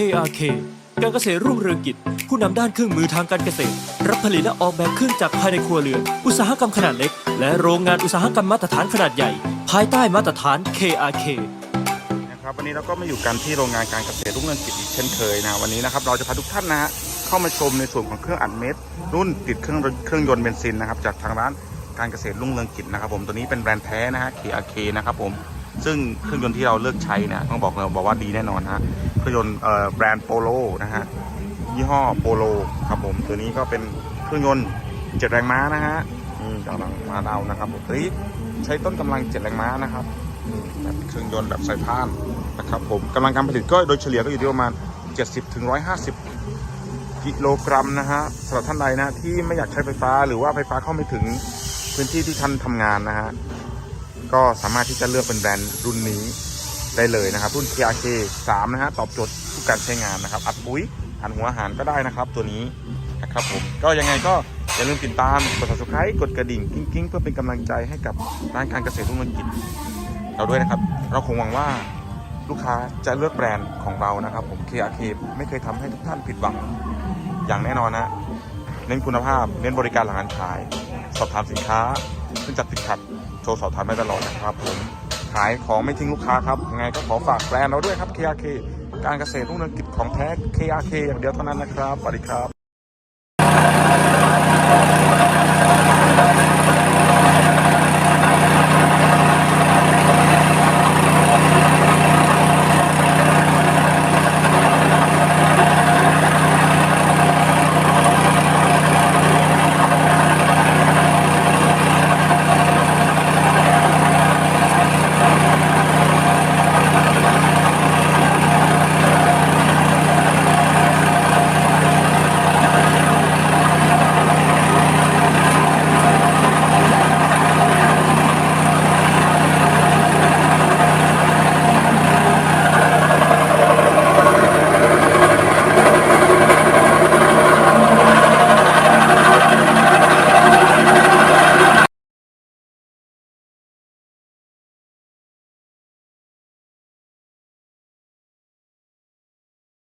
KRK การเกษตรรุ่งเรืองกิจ ผู้นำด้านเครื่องมือทางการเกษตร รับผลิตและออกแบบเครื่องจักรภายในครัวเรือนอุตสาหกรรมขนาดเล็ก และโรงงานอุตสาหกรรมมาตรฐานขนาดใหญ่ ภายใต้มาตรฐาน KRK นะครับวันนี้เราก็มาอยู่กันที่โรงงานการเกษตรรุ่งเรืองกิจอีกเช่นเคยนะวันนี้นะครับเราจะพาทุกท่านนะฮะเข้ามาชมในส่วนของเครื่องอัดเม็ดรุ่นติดเครื่องเครื่องยนต์เบนซินนะครับจากทางร้านการเกษตรรุ่งเรืองกิจนะครับผมตัวนี้เป็นแบรนด์แท้นะฮะ KRK นะครับผมซึ่งเครื่องยนต์ที่เราเลือกใช้นะต้องบอกเลยบอกว่าดีแน่นอนฮะ เครื่องยนต์แบรนด์โปโลนะฮะยี่ห้อโปโลครับผมตัวนี้ก็เป็นเครื่องยนต์เจ็ดแรงม้านะฮะนี่กำลังมาดาวนะครับผมตัวนี้ใช้ต้นกำลังเจ็ดแรงม้านะครับแบบเครื่องยนต์แบบสายพานนะครับผมกำลังการผลิตก็โดยเฉลี่ยก็อยู่ที่ประมาณ 70ถึง150 กิโลกรัมนะฮะสำหรับท่านใดนะที่ไม่อยากใช้ไฟฟ้าหรือว่าไฟฟ้าเข้าไม่ถึงพื้นที่ที่ท่านทำงานนะฮะก็สามารถที่จะเลือกเป็นแบรนด์รุ่นนี้ ได้เลยนะครับรุ่น KRK 3 นะฮะตอบโจทย์ทุกการใช้งานนะครับ อัดปุ๋ยอัดหัวอาหารก็ได้นะครับ ตัวนี้นะครับผมก็ยังไงก็อย่าลืมติดตามกด subscribe กดกระดิ่งกิ้งๆ เพื่อเป็นกำลังใจให้กับร้านการเกษตรรุ่งเรืองกิจเราด้วยนะครับ เราคงหวังว่าลูกค้าจะเลือกแบรนด์ของเรานะครับ ผม KRK ไม่เคยทำให้ทุกท่านผิดหวังอย่างแน่นอนนะเน้นคุณภาพ เน้นบริการหลังการขาย สอบถามสินค้าขึ้นจัดติดขัดโทรสอบถามได้ตลอดนะครับผม ขายของไม่ทิ้งลูกค้าครับยังไงก็ขอฝากแบรนด์เราด้วยครับ KRK การเกษตรรุ่งเรืองกิจของแท้ KRK อย่างเดียวเท่านั้นนะครับสวัสดีครับ